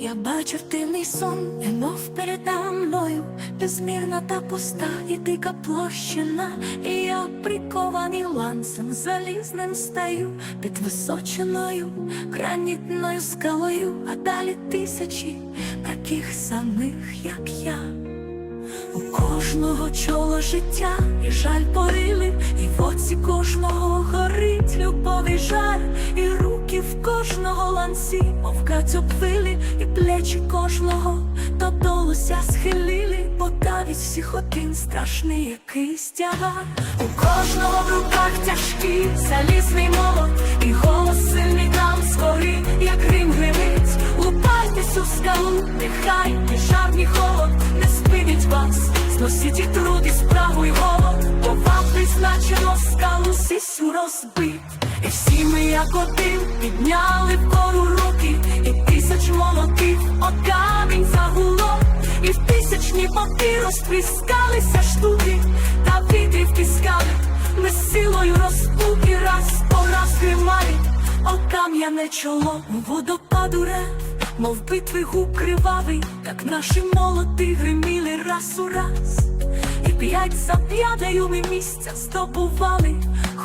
Я бачив дивний сон, немов передо мною, безмірна та пуста і дика площина, і я прикований ланцем залізним стаю. Під височеною гранітною скалою, а далі тисячі таких самих, як я. У кожного чоло життя і жаль порили, і в оці кожного ланці, мов обвили, і плечі кожного додолуся схилили, бо та від всіх один страшний якийсь тягар. У кожного в руках тяжкий залізний молот, і голос сильний там згори, як грім гримить. Лупайтесь у скалу, нехай ні жар, ні холод не спинять вас, зносіть і труд, і справу, і голод, бо вам призначено скалу сісю розбить. І всі ми, як один, підняли вгору руки, і тисяч молотів о камінь загуло, і в тисячні боки розтріскалися штуки, та вітрів тискали, ми з силою розпуки раз по раз гримали, о кам'яне чоло, водопаду рев, мов битви гук кривавий, так наші молоти гриміли раз у раз, і п'ять за п'ятею ми місця здобували,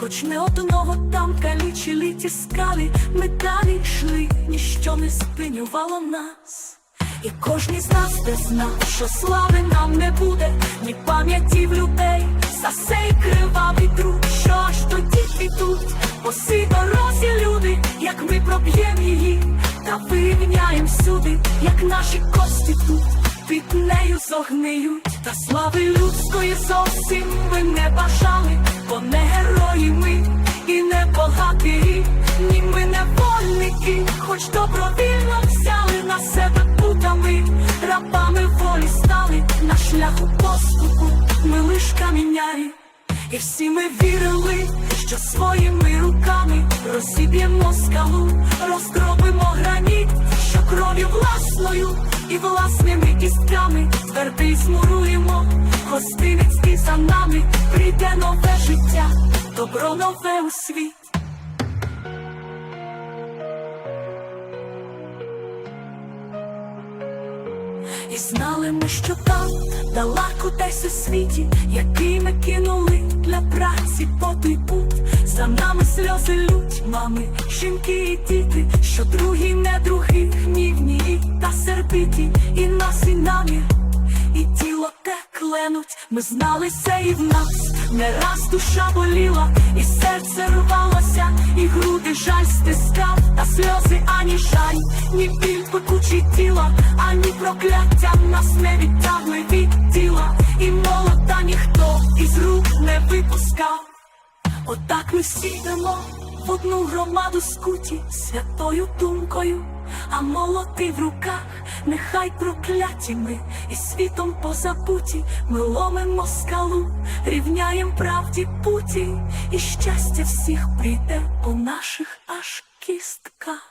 хоч не одного там калічили тіскали, ми далі йшли, ніщо не спинювало нас. І кожний з нас де знав, що слави нам не буде, ні пам'яті в людей, за сей кривавий друг, що аж тоді підуть, по дорозі люди, як ми проб'єм її, та вирівняєм всюди, як наші кості тут, під нею зогниють, та слави людської зовсім ми не бажали, бо не герої хоч добровільно взяли на себе путами, рабами волі стали на шляху поступу, ми лиш камінярі. І всі ми вірили, що своїми руками розіб'ємо скалу, роздробимо граніт, що кров'ю власною і власними кістками твердий змуруємо, гостинець і за нами прийде нове життя, добро нове у світ. І знали ми, що там далеко десь у світі, який ми кинули для праці по той путь. За нами сльози лють, мами, жінки і діти, що другі не другі, гнівні та сербіті, і нас, і намір, і тіло те кленуть. Ми знали це і в нас, не раз душа боліла, і серце рвалося, і груди жаль стискав, та сльози ані жаль, ні біль пекучий тіла, ані прокляття нас не відтягли від тіла, і молота ніхто із рук не випускав. Отак ми всі в одну громаду скуті святою думкою, а молоти в руках, нехай прокляті ми, і світом позабуті, ми ломимо скалу, рівняєм правді путі, і щастя всіх прийде по наших аж кістках.